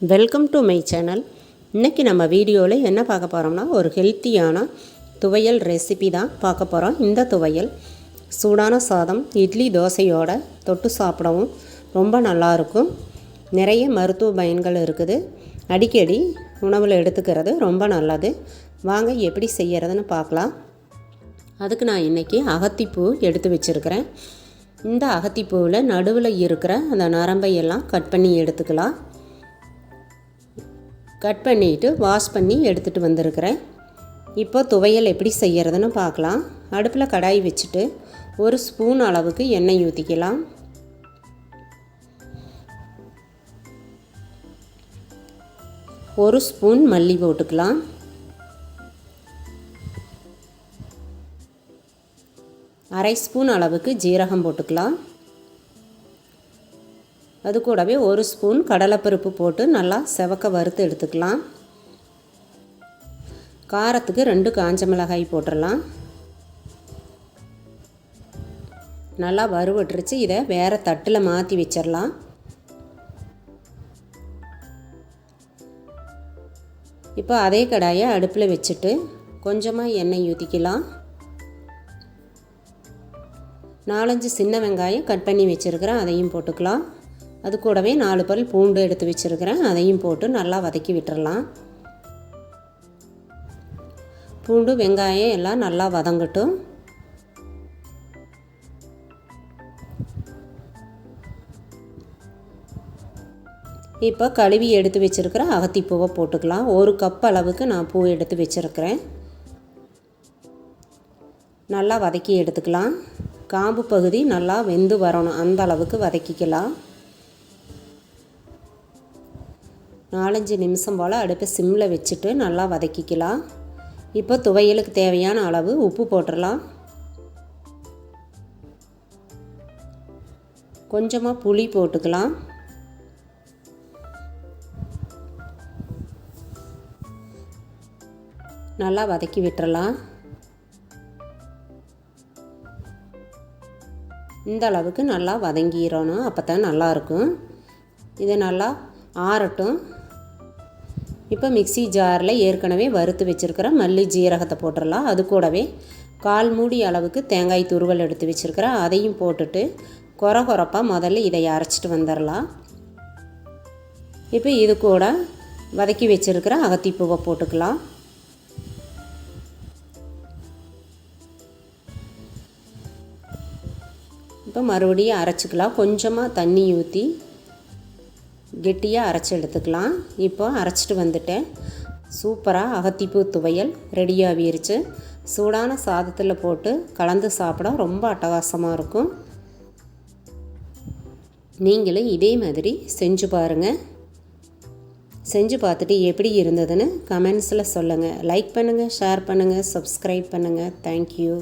Welcome to my channel இன்றைக்கி நம்ம வீடியோவில் என்ன பார்க்க போகிறோம்னா ஒரு ஹெல்த்தியான துவையல் ரெசிபி தான் பார்க்க போகிறோம் இந்த துவையல் சூடான சாதம் இட்லி தோசையோட தொட்டு சாப்பிடவும் ரொம்ப நல்லாயிருக்கும் நிறைய மருத்துவ பயன்கள் இருக்குது. அடிக்கடி உணவில் எடுத்துக்கிறது ரொம்ப நல்லது. வாங்க எப்படி செய்யறதுன்னு பார்க்கலாம். அதுக்கு நான் இன்றைக்கி அகத்திப்பூ எடுத்து வச்சுருக்கிறேன். இந்த அகத்திப்பூவில் நடுவில் இருக்கிற அந்த நரம்பை எல்லாம் கட் பண்ணி எடுத்துக்கலாம். கட் பண்ணிவிட்டு வாஷ் பண்ணி எடுத்துகிட்டு வந்திருக்கிறேன். இப்போ துவையல் எப்படி செய்கிறதுன்னு பார்க்கலாம். அடுப்பில் கடாய் வச்சுட்டு ஒரு ஸ்பூன் அளவுக்கு எண்ணெய் ஊற்றிக்கலாம் ஒரு ஸ்பூன் மல்லி போட்டுக்கலாம். அரை ஸ்பூன் அளவுக்கு ஜீரகம் போட்டுக்கலாம். அது கூடவே ஒரு ஸ்பூன் கடலைப்பருப்பு போட்டு நல்லா செவக்க வறுத்து எடுத்துக்கலாம். காரத்துக்கு ரெண்டு காஞ்ச மிளகாய் போட்டுடலாம் நல்லா வறுவட்டுருச்சு இதை வேறு தட்டில் மாற்றி வச்சிடலாம் இப்போ அதே கடாயை அடுப்பில் வச்சுட்டு கொஞ்சமாக எண்ணெய் ஊற்றிக்கலாம் நாலஞ்சு சின்ன வெங்காயம் கட் பண்ணி வச்சுருக்கிறேன். அதையும் போட்டுக்கலாம். அது கூடவே நாலு பல் பூண்டு எடுத்து வச்சுருக்கிறேன். அதையும் போட்டு நல்லா வதக்கி விட்டுறலாம். பூண்டு வெங்காயம் எல்லாம் நல்லா வதங்கட்டும். இப்போ கழுவி எடுத்து வச்சுருக்கிற அகத்திப்பூவை போட்டுக்கலாம். ஒரு கப் அளவுக்கு நான் பூ எடுத்து வச்சுருக்கிறேன். நல்லா வதக்கி எடுத்துக்கலாம். காம்பு பகுதி நல்லா வெந்து வரணும். அந்த அளவுக்கு வதக்கிக்கலாம். நாலஞ்சு நிமிஷம் போல் அடுப்பை சிம்மில் வச்சுட்டு நல்லா வதக்கிக்கலாம். இப்போ துவையலுக்கு தேவையான அளவு உப்பு போட்டுடலாம். கொஞ்சமாக புளி போட்டுக்கலாம். நல்லா வதக்கி விட்டுறலாம். இந்த அளவுக்கு நல்லா வதங்கிடணும். அப்போ தான் நல்லாயிருக்கும் இது நல்லா ஆறட்டும். இப்போ மிக்சி ஜாரில் ஏற்கனவே வறுத்து வச்சுருக்கிற மல்லி ஜீரகத்தை போட்டுடலாம். அது கூடவே கால் மூடி அளவுக்கு தேங்காய் துருவல் எடுத்து வச்சுருக்கிறேன் அதையும் போட்டுட்டு குறை குறப்பாக முதல்ல இதை அரைச்சிட்டு வந்துடலாம். இப்போ இது கூட வதக்கி வச்சுருக்கிற அகத்திப்பூவை போட்டுக்கலாம். இப்போ மறுபடியும் அரைச்சிக்கலாம். கொஞ்சமாக தண்ணி ஊற்றி கெட்டியாக அரைச்சி எடுத்துக்கலாம். இப்போ அரைச்சிட்டு வந்துட்டேன். சூப்பராக அகத்திப்பூ துவையல் ரெடியாகிருச்சு சூடான சாதத்தில் போட்டு கலந்து சாப்பிட ரொம்ப அட்டகாசமாக இருக்கும். நீங்களும் இதே மாதிரி செஞ்சு பாருங்கள் செஞ்சு பார்த்துட்டு எப்படி இருந்ததுன்னு கமெண்ட்ஸில் சொல்லுங்கள் லைக் பண்ணுங்கள் ஷேர் பண்ணுங்கள் சப்ஸ்கிரைப் பண்ணுங்கள் தேங்க்யூ